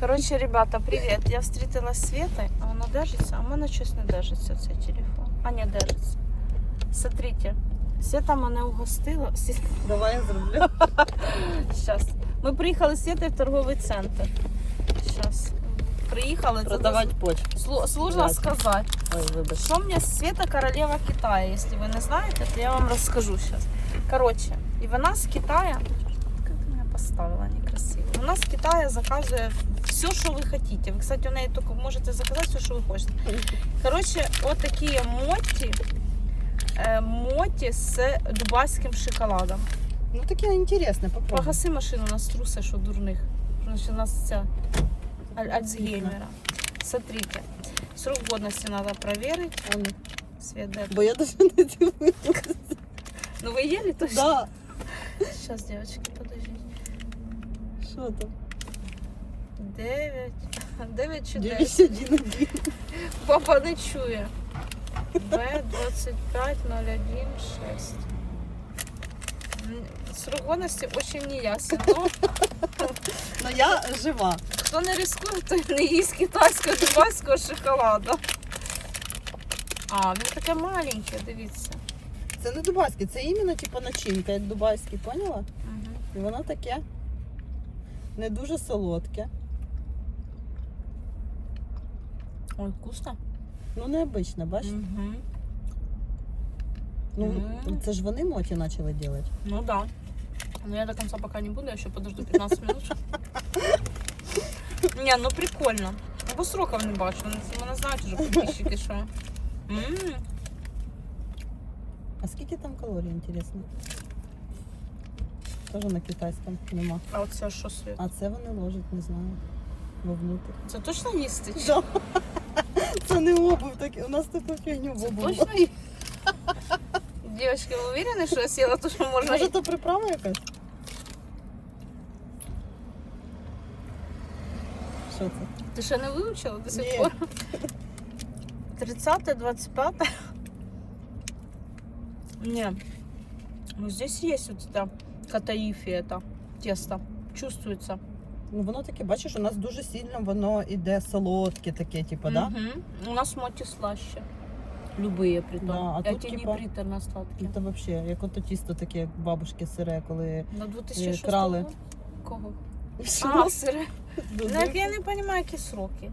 Короче, ребята, привет. Я встретилась с Светой, а она держится, а у мене щось не держиться цей телефон. А не держится. Смотрите, Света мене угостила. Давай я зроблю. Сейчас. Ми приїхали з Світою в торговий центр. Сейчас. Приїхали. Продавати почту. слу- Сложно Блядь. сказати. Ой, вибач. Что мне Света королева Китая, если вы не знаете, то я вам расскажу сейчас. Короче, и вона с Китая, как ты меня поставила некрасиво, вона с Китая заказывает все, что вы хотите. Вы, кстати, у неї только можете заказать все, что вы хотите. Короче, вот такие моти, э, моти с дубайским шоколадом. Ну таке інтересне, попробуй. Погаси машину на струси, що дурних. Значит, у нас ця аль- Альцгеймера. Смотрите, срок годности надо проверить. А ну, Свет, дай Бо я даже не дивилася. Ну вы ели точно? Да. Сейчас, девочки, подождите. Що там? 9. 9 чи 10? 91. Папа не чує. Б 2501 6. Срок годности очень не ясен. Но Ну я жива. хто не рискує, той не їсть китайського дубайського шоколаду. А, він таке маленьке, дивіться. Це не дубайське, це іменно типу начинка, як дубайський, поняла? Угу. І воно таке не дуже солодке. Ой, вкусно. Ну, необычно, бачиш? Угу. Ну, Мгм. це ж вони моті почали робити. Ну да. Но я до конца пока не буду, я еще подожду 15 минут. Не, ну прикольно. Бо сроків не бачу. Вони мене знають вже підписчики, що. М, А скільки там калорій, інтересно? Теж на китайському нема. А оце що світ? А це вони ложать, не знаю. Вовнутрь. Це точно їсти? чи? Да. Це не обув, так у нас таку фігню в Це обув. точно їсти? Дівчатки, ви уверені, що я сіла, то що можна Може, їсти? то приправа якась? Що це? Ти ще не вивчила до сих Ні. пор? 30 25 Не. Ну здесь есть вот это катаифи, это тесто. Чувствуется. Ну воно таке, бачиш, у нас дуже сильно воно іде солодке таке, типу, да? Мгм. У нас моти слаще. Любые при том. Да, а тут, ті типа, не приторно сладкі. Це взагалі, як ото тісто таке, як бабушки сире, коли На 2006 крали. Кого? А, сире. Ну, Ну, я не розумію, які сроки.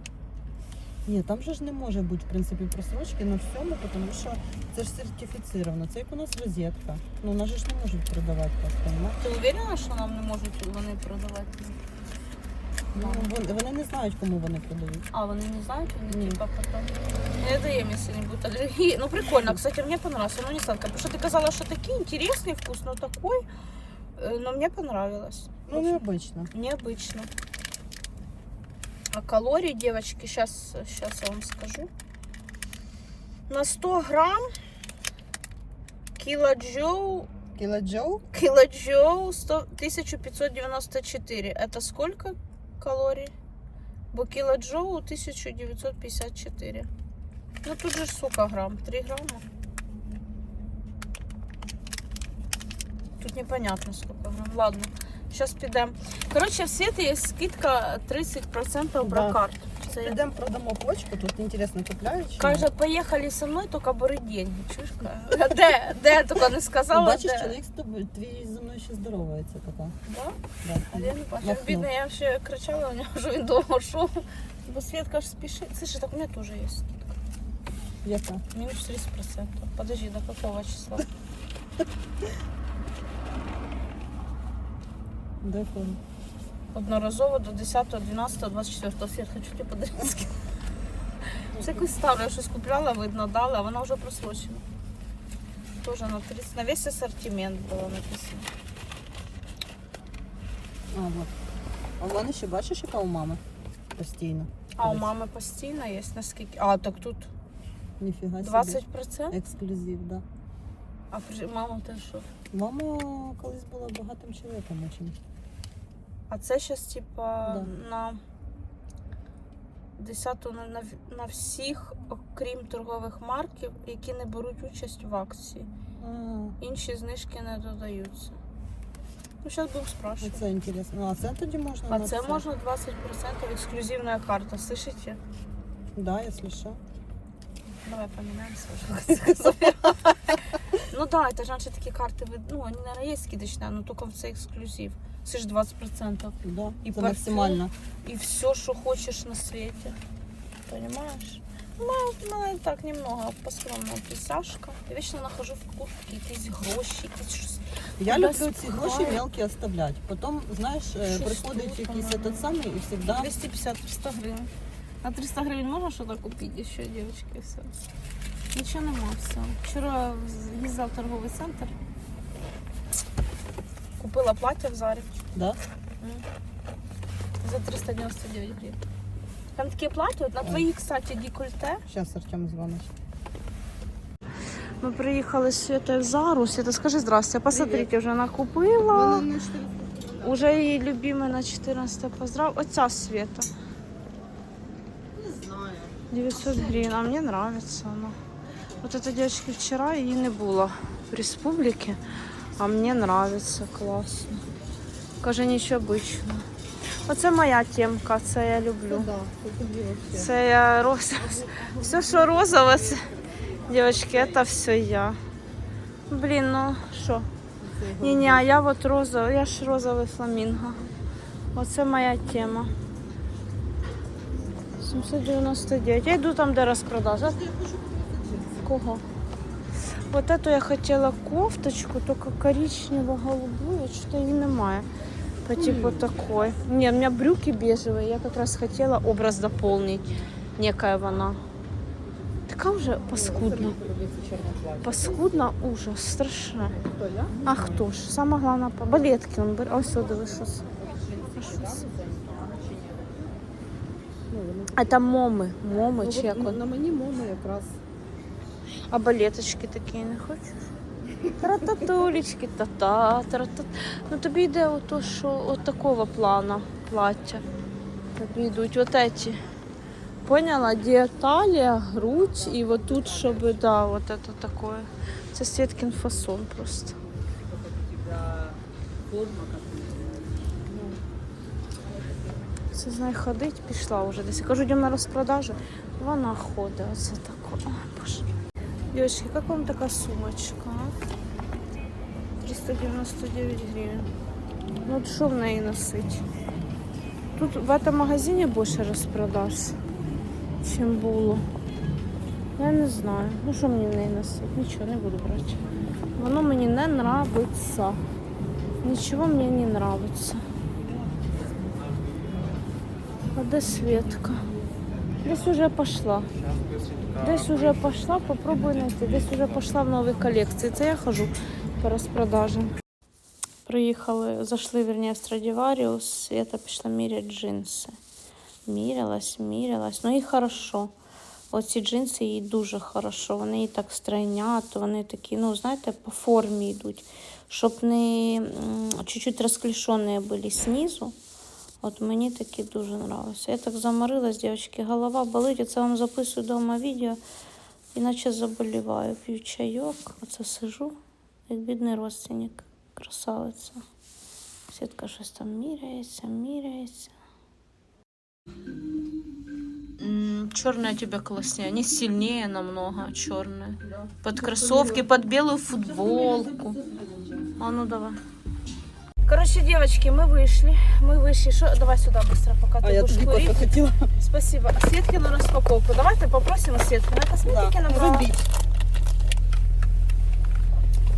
Ні, там же ж не може бути, в принципі, просрочки на всьому, тому що це ж сертифіцировано. Це як у нас розетка. Ну, нас же ж не можуть продавати так, понімаєш? Ти уверена, що нам не можуть вони продавати? Ну, вони, вони не знають, кому вони продають. А, вони не знають, вони Ні. типа потом. Ну, я доем, если не будет аллергии. Ну, прикольно, кстати, мне понравилось. Оно не сладкое. Потому что ты казала, что такие интересный вкус, но такой. э, Но мне понравилось. Ну, Очень необично. необычно. А калорий, девочки, сейчас, сейчас я вам скажу. На 100 грамм килоджоу, килоджоу 100, 1594. Это сколько калорий? Бо килоджоу 1954. Ну тут же сука грамм, 3 грамма. Тут непонятно сколько грамм. Ладно, сейчас підемо. Короче, в світі є скидка 30% бракарт. Це я Підемо продамо почку, тут інтересно купляють. чи ні? Каже, поїхали со мною, тільки бери деньги. Чуєш? каже? Де? Де? Тільки не сказала, Ну, бачиш, де. чоловік з тобою, твій зі мною ще здоровається така. Да? Да. А я не бачу. Махнув. Бідно, я ще кричала, у нього вже він довго йшов. Бо Світка ж спішить. Слушай, так у мене теж є скидка. Яка? Минус 30%. Подожди, до какого числа? Де фон? Одноразово до 10, 12, 24. Світ, хочу тебе подарити скидку. Це якусь ставлю, я щось купляла, видно, дала, а вона вже просрочена. Тоже на 30, на весь ассортимент було написано. А, вот. А в мене ще бачиш, яка у мами? Постійно. А у мами постійно є наскільки. А, так тут Ніфіга собі. 20%? Ексклюзив, да. А при- мама теж що? Мама колись була багатим чоловіком очень. А це зараз, типа, Да. на 10 на, на, в- на всіх, окрім торгових марків, які не беруть участь в акції. А, Інші знижки не додаються. Ну, зараз будемо спрашивати. Це інтересно. Ну, а це тоді можна А на це можна 20% ексклюзивна карта, слышите? Да, якщо що. Давай поменяемся уже. Ну да, это же раньше такие карты, вы- ну, они, наверное, есть скидочные, но только в це ексклюзив. Це ж 20%. Да, І це парфюм. максимально. И все, что хочешь на свете. Понимаешь? Ну, ну, так немного поскромная присяжка. Я вечно нахожу в куртке якісь гроші, якісь щось. Я люблю ці гроші мелкі оставляти. Потім, знаєш, е, Щось приходить якийсь этот самий і завжди 250-300 гривен. На 300 гривень можна щось купити ще, дівчатки, все. Нічого нема, все. Вчора їздила в торговий центр. Купила плаття в Зарі да? за 399 гривень. Там такі плаття, от на твої, кстати, декольте. Зараз Артем дзвонить. Ми приїхали з Святою в Зару. Свята, скажи здрасте. Посмотрите, вже накупила. Уже її любимая на 14 поздрав. Оця Света. Не знаю. 900 гривен, а мне нравится она. Вот этой девочки вчера ее не было в республике, а мне нравится, классно. Каже, нічого обичного. Оце моя темка, це я люблю. Це я роза. Все, що розове, це... Девочки, це все я. Блін, ну що? Ні, ні, а я от розова, я ж розовий фламінго. Оце моя тема. 799. Я йду там, де розпродажа. Кого? Вот эту я хотела кофточку, только коричнево-голубую, что-то її немає. По типу такой. Не, у меня брюки бежевые, я как раз хотела образ дополнить. Некая вона. Така вже паскудна. Паскудна ужас, страшна. Хто я? А хто ж? Саме головне, по- балетки он бере. Ось сюди диви щось. А що це? Ну, вони- А там моми. Моми Ну, чи от як на- вони? На мені мама якраз. А балеточки такі не хочеш? Трататулечки, та-та, тра-та. Ну тобі йде ото, що от такого плана плаття. Тобі йдуть от эти. Поняла? Диаталия, грудь і вот тут, щоб, да, вот это такое. Це Світкін фасон просто. Це знає ходить, пішла вже десь. Я кажу, йдемо на розпродажу. Вона ходить, оце таке. Ой, боже. Девочки, как вам такая сумочка? 399 гривен. Ну от що в неї носить? Тут в этом магазине більше розпродаж, чим було. Я не знаю. Ну що мені в неї носити? Нічого не буду брати. Воно мені не нравиться. Нічого мені не нравится. А де Светка? Десь уже пошла. Десь уже пошла, попробуй знайти. Десь уже пошла в нові колекції. Це я хожу по розпродажам. Приїхали, зайшли вірні в Страдіваріус, Света пішла міряти джинси. Мірялась, мірялась. Ну і хорошо. Оці джинси їй дуже хорошо. Вони їй так стройнято, вони такі, ну, знаєте, по формі йдуть. Щоб не чуть-чуть розклішені були знизу. От мені такі дуже нравилися. Я так заморилась, дівчатки, голова болить. Оце вам записую вдома відео, іначе заболіваю. П'ю чайок, оце сижу, як бідний родственник, красавиця. Сітка щось там міряється, міряється. Черная тебе класснее, они сильнее намного черные. Под кроссовки, под белую футболку. А ну давай. Короче, девочки, мы вышли. Мы вышли. Шо? Давай сюда быстро, пока А ты я будешь тобі курить. кофе хотіла. Спасибо. Светки на распаковку. Давайте попросим Светки. На косметике набрала. Робіть.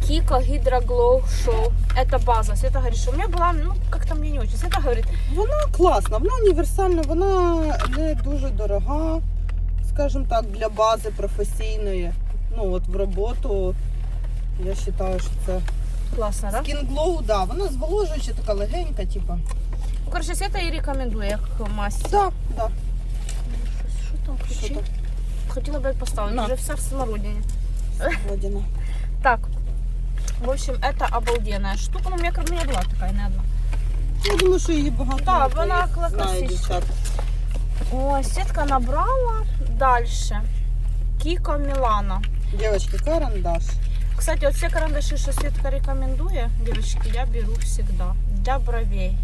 Кика Hydra Glow Show. Это база. Света говорит, что у меня была, ну, как-то мне не очень. Света говорит, Вона класна, вона універсальна, вона не дуже дорога, скажімо так, для бази професійної. Ну от в роботу я вважаю, що це классно, да? Skin Glow, да, вона зволожуюча, така легенька, типу. Ну, короче, Света и рекомендую, як мастер. Да, да. Что там Що ключи? там? Хотела, блядь, поставить. На. Уже вся в смородине. Водяна. Так. В общем, это обалденная штука. Ну, у меня, у меня была такая, не одна. Я думаю, що її багато Да, людей вона знає, класична. дівчат. О, сетка набрала. Дальше. Кика Милана. Дівчатки, карандаш. Кстати, вот все карандаши, что Светка рекомендует, девочки, я беру всегда. для бровей.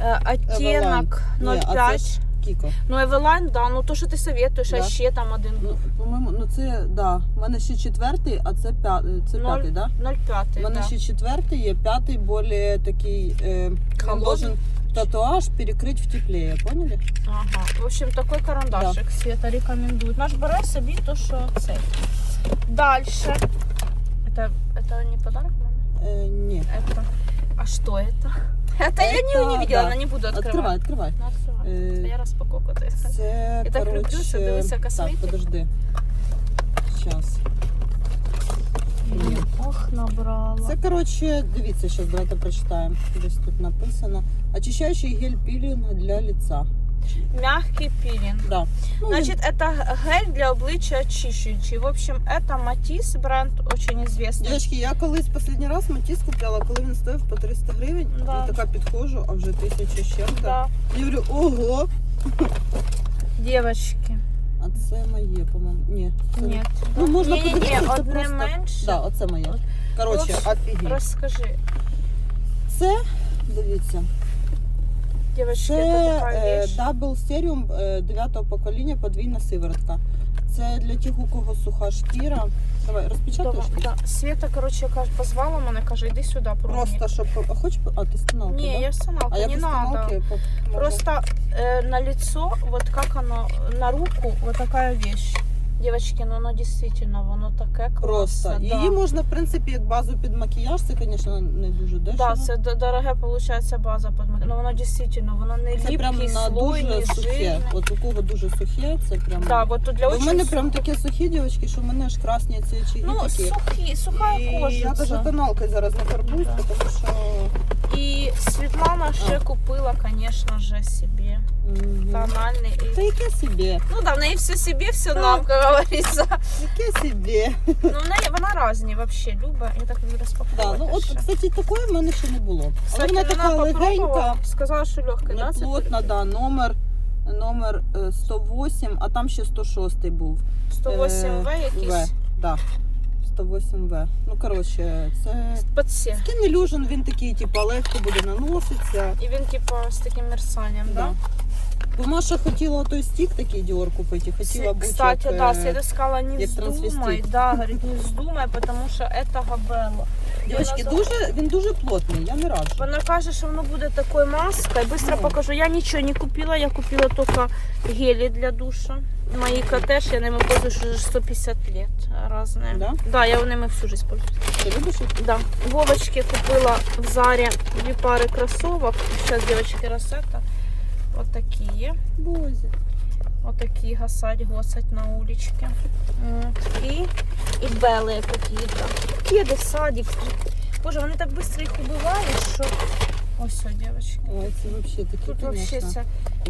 А це 0,5. ж Кіко. Ну, Евелайн, да, ну то, що ти советуєш, а Да. ще там один Ну, по-моєму, ну це да. У мене ще четвертий, а це п'ятий. Це Ноль. п'ятий, да? 0,5. У мене да. ще четвертий є, п'ятий більш такий. Е, должен татуаж перекрити в теплі, поняли? Ага. В общем, такой карандашик Света рекомендует. Наш бере собі то, що цей. Дальше. Это, это не подарок маме? Е, ні. Это. А что это? Это, я не, Это, не видела, да. она не буду открывать. Відкривай, відкривай. Ну, открывай. Е, Я распаковку то искать. Це, Я так люблю коротше, це, дивися, косметика. Так, подожди. Зараз. Ні. Ох, набрала. Це, коротше, дивіться, зараз давайте прочитаємо. Десь тут написано. Очищаючий гель-пілінг для лица. Мягкий пилинг. Да. Ну, Значит, это гель для обличия очищающий. В общем, это Матис, бренд очень известный. Дівчатки, я колись останній раз матіс купляла, коли він стоїв по 300 гривень. Да. Я така підходжу, а вже тисяча з чим-то. Да, Я говорю, ого! девочки. А це моє, по-моєму. Ні. Це... Нет. Ну, можна Не-не-не, подивитися, це одне просто... менше. Да, оце моє. Коротше, Просто офігеть. Расскажи. Це, дивіться, це е, вещь. Double Serum е, 9 покоління, подвійна сиворотка. Це для тих, у кого суха шкіра. Давай, розпечатаєш? Да. Света, короче, каже, позвала мене, каже, іди сюди, пробуй. Просто, щоб... А хочеш... А, ти стіналка, Не, да? я саналка, А не надо. Просто э, на лицо, вот как оно, на руку, вот такая вещь. Девочки, ну оно действительно, воно таке Просто. класне. Її можна, в принципі, як базу під макіяж, це, звісно, не дуже дешево. Да, це дороге получається база під мак- Ну воно дійсно, воно не Це ліпкий, прям на слой, дуже сухе. жирний. От у кого дуже сухе, це прям. Да, вот тут для в мене прям такі сухі дівчатки, що в мене аж красні ці очі Ну, такі. сухі, суха І я кожа. навіть тоналкою зараз не фарбуюсь, Да. тому що. І Світлана ще купила, конечно же, собі тональний. Та І... яке собі? Ну да, в неї все собі, все нам, як говориться. Яке собі? Ну, в неї вона різні вообще любить. Я так люблю розпаковувати. Да, ну от, ще. кстати, такої в мене ще не було. Кстати, вона така легенька, сказала, що легка, да? це плотна, да, номер, номер е, 108, а там ще 106 був. 108В Е, якийсь. В, да. 108В. Ну, коротше, це все. Skin Illusion, він такий, типу, легко буде наноситься. І він, типа, з таким мерцанням, да? Да. Бо Маша хотіла той стік такий Діор купити, хотіла бути Кстати, як, да, е, Света сказала, не як вздумай, трансвестит. да, говорит, не вздумай, потому що это габелла. Дівчатки, Вона дуже, він дуже плотний, я не раджу. Вона каже, що воно буде такою маскою. Быстро Ну. покажу. Я нічого не купила, я купила тільки гелі для душа. Мої котеж, я ними пользуюсь уже 150 лет. Разные. Да? Да, я ними всю жизнь пользуюсь. Ти любиш їх? Да. Вовочке купила в Заре две пары кроссовок. Сейчас, девочки, рассета. Вот такие. Бозі. Вот такие гасать, госать на уличке. Вот. И, и белые какие-то. Кеды в садик. Боже, вони так быстро їх убивають, що... Ось все, девочки. Ой, це взагалі такі, Тут вообще звісно. це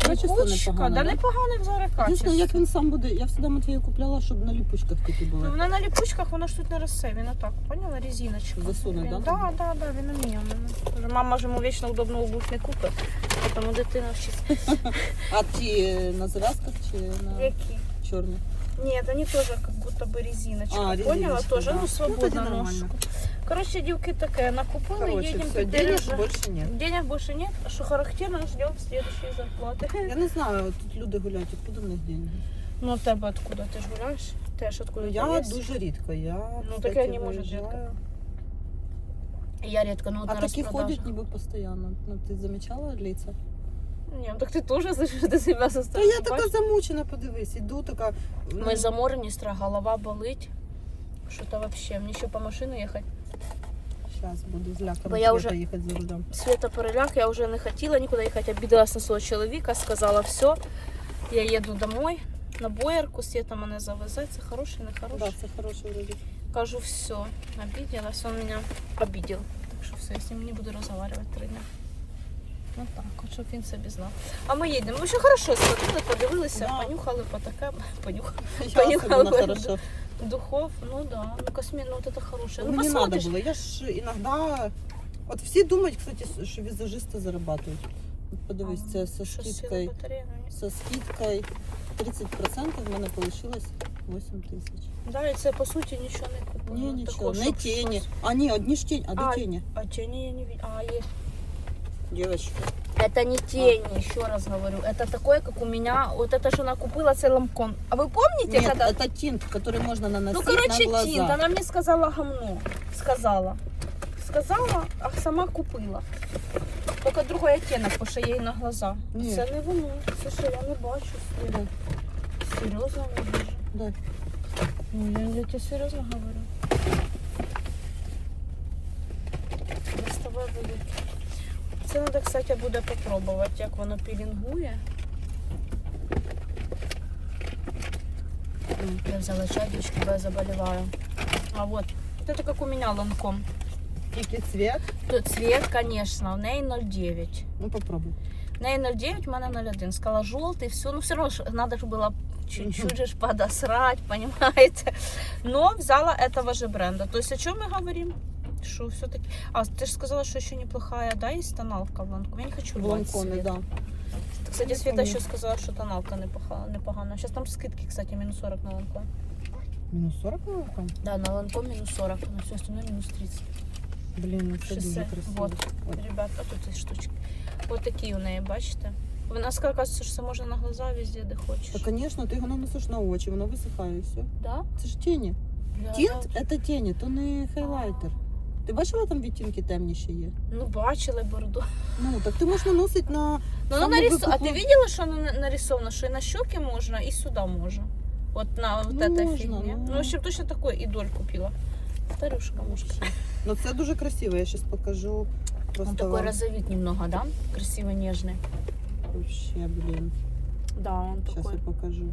Качество липучка. непогане, Да да? непогане в Заре Звісно, качество. як він сам буде, я завжди Матвію купляла, щоб на ліпучках такі Ну, були. воно на ліпучках, воно ж тут не росте, він отак, поняла? Резиночка. Засуне, він, да, Да, там? да, да, він уміє. в мене. Вже Мама ж йому вічно удобну обувь не купить, тому дитина вчиться. А ті е, на зав'язках чи на Які? чорних? Нет, они тоже как будто бы резиночка. А, Поняла? резиночка, Тоже, да. ну, Ну, свободно тоді нормально. ножку. Короче, девки такая, накупили, Короче, едем все, теперь денег уже. більше нет. Денег больше нет, что характерно, ждем следующей зарплаты. Я не знаю, от тут люди гуляють, откуда в них деньги? Ну, а тебе откуда? Ты ж гуляешь? Ты ж откуда? Ну, ты я есть? дуже рідко. Я, Ну, кстати, таке не може виїжджаю. рідко. Я редко, ну, вот А на такі распродажах. ходять ніби постійно. Ну, ти замічала лица? Не, ну так ты тоже слышишь, ты себя со Та стороны я така бачиш? замучена, подивись, іду така. ну, Мы заморені, стра, голова болить. Что-то вообще, мне еще по машину ехать. Щас буду з ляком Бо я Света вже- їхати за рулем. Света переляк, я уже не хотіла нікуди їхати, обідалась на свого чоловіка, сказала все, я їду домой, на боярку, Света мене завезе, це хороший, не Да, хороший. це хороший вроді. Кажу, все, обиделась, он меня обидел. Так що все, я з ним не буду розмовляти три дня. Ну так, от щоб він собі знав. А ми їдемо. Ми ще хорошо сходили, подивилися, Да. понюхали по таке, понюхали. Я Понюхала особливо хорошо. Духов, ну да, ну космін, ну вот это хорошее. Ну, Мені треба було. Я ж іноді. От всі думають, кстати, що візажисти зарабатують. От подивись, це со Що сіла скидкою. батарея, ну, ні. Со скидкою 30% в мене вийшло 8 тисяч. Да, і це по суті нічого не купила. Ні, Ну, нічого. такого, Не щоб тіні. щось. А, ні, одні ж тіні, а А, де тіні? А тіні я не видела. А, є. Девочки. Это не тени, еще раз говорю. Это такое, как у меня. Вот это, что она купила, це ламкон. А вы помните, Нет, когда... это тинт, который можно Ну, наносить короче, на глаза. тинт. Она мне сказала гамно. Сказала. Сказала, а сама купила. Тільки другий оттенок, бо що їй на глаза. Ні. Це не воно. Це що я не бачу. Дай, Серйозно не бачу. дай. Ну, я, я тебе серйозно говорю. Я з тобою буду. Це треба, кстати, буде попробувати, як воно пілінгує. Я взяла чай, дівчатки, бо я заболіваю. А вот, вот это как у меня ланком. Який цвет? Тут цвет, конечно, в неї 0,9. Ну попробуй. В неї 0,9, в мене 0,1. Сказала жовтий, все. Ну, все одно ж надо ж було чуть-чуть же ж подосрать, понимаете? Но взяла этого же бренда. То есть о чем мы говорим? Что все-таки... А, ты же сказала, что еще неплохая, да, есть тоналка в Ланкоме? Я не хочу В рвать ланкоме, свет. да. Кстати, Я Света помню. еще сказала, что тоналка непогана. непогана. Сейчас там скидки, кстати, минус 40 на Ланком. Мінус 40 на ланком? Да, на Ланком минус 40, на все остальное минус 30. Блін, ну це дуже красиво. Вот. От. Ребята, тут есть штучки. Вот такі у неї, бачите? Вона сказала, що це можна на глаза везде, де хочеш. Та, звісно, ти його наносиш на очі, воно висихає і все. Да? Це ж тіні. Да, Тінт да. це тіні, то не хайлайтер. Ти бачила там відтінки темніші є? Ну, бачила бороду. Ну, так ти можеш наносити на. Ну, Саму нарису... А викупну- ты видела, что оно на- нарисовано, что и на щеки можно, и сюда можно? Вот на вот Ну, этой можно, фигне. ну. Ну, в общем, точно такой идоль купила. Старюшка мушка. Ну це дуже красиво, я зараз покажу. Просто Он такой вам. розовит немного, да? Красиво нежный. Вообще, блін. Да, он Зараз такой. я покажу.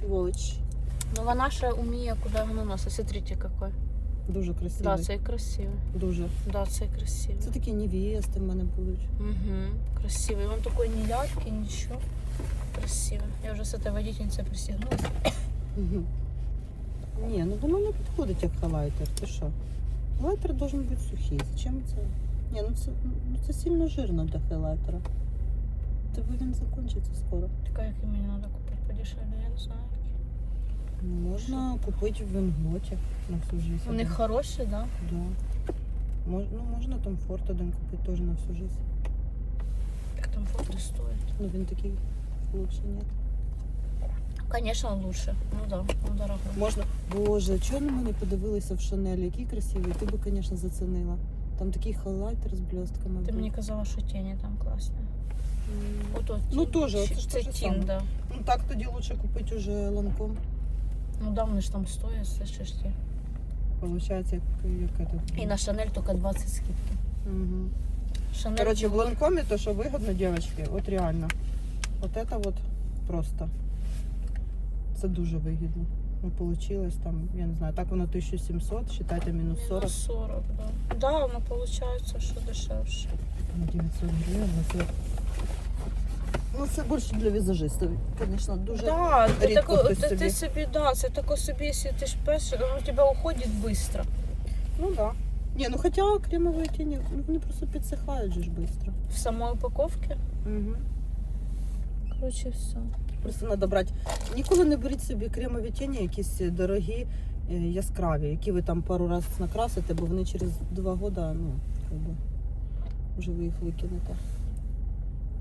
Сволоч. Ну, вона ще уміє, куди воно носить. Смотрите, какой. Дуже красивий. Да, це красиво. Дуже. Да, це красиво. Це такі невести в мене будуть. Угу. Красивый. Он такой не ядкий, ничего. Красиво. Я уже с этой водительницей пристегнулась. Угу. Ні, ну воно не підходить як хайлайтер. Ти що? Хайлайтер должен бути сухий. Зачем це? Ні, ну це, ну це сильно жирно для хайлайтера. Тебе він закінчиться скоро. Такая, как мне надо купить подешевле, я не знаю. Ну, Можна купити в Венготі на всю жизнь. У них хороший, да? Да. Мож, ну, можна Том Форд один купити теж на всю жизнь. Как там фото стоит? Ну він такий лучше нет. Конечно, лучше. Ну да, ну дорого. Можна. Боже, чого на мене подивилися в Шанель, який красивий, ти би, звісно, зацінила. Там такий хайлайтер з блістками. Ты був. мне казала, что тени там классные. М. Вот вот. Ну, тень. тоже, Чи- это ж це то же тінь, саме. да. Ну так тоді лучше купити уже ланком. Ну да, вони ж там стоять, слышишь ти. Получається, як, як это. І на Шанель тільки 20 скидки. Угу. Шанель Короче, в було- ланкомі то, що вигодно, девочки, от реально. От это вот просто. Це дуже вигідно. Ну, получилось там, я не знаю, так воно 1700, считайте мінус 40. Мінус 40, да. Да, воно получается, що дешевше. Ну, 900 гривень, ну це... Ну, це більше для візажистів, звісно, дуже... Да, ти, рідко тако, хтось ти, собі. ти собі, да, це тако собі, якщо ти ж перший, воно у тебе уходить швидко. Ну, да. Ні, ну хоча кремові тіні, ну, вони просто підсихають же ж швидко. В самій упаковці. Угу. Короче, все. Просто треба брати. Ніколи не беріть собі кремові тіні, якісь дорогі, е, яскраві, які ви там пару разів накрасите, бо вони через два роки, ну, вже ви їх викинете.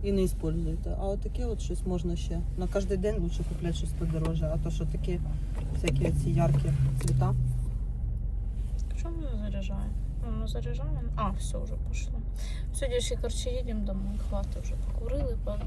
І не використовуєте. А от таке от щось можна ще. На кожен день лучше купляти щось подороже, а то що такі всякі ці яркі цвіта. Мы заряжаем? Ну, мы заряжаем. А, все, уже пошло. Все, девочки, короче, едем домой. Хватит уже покурили, по...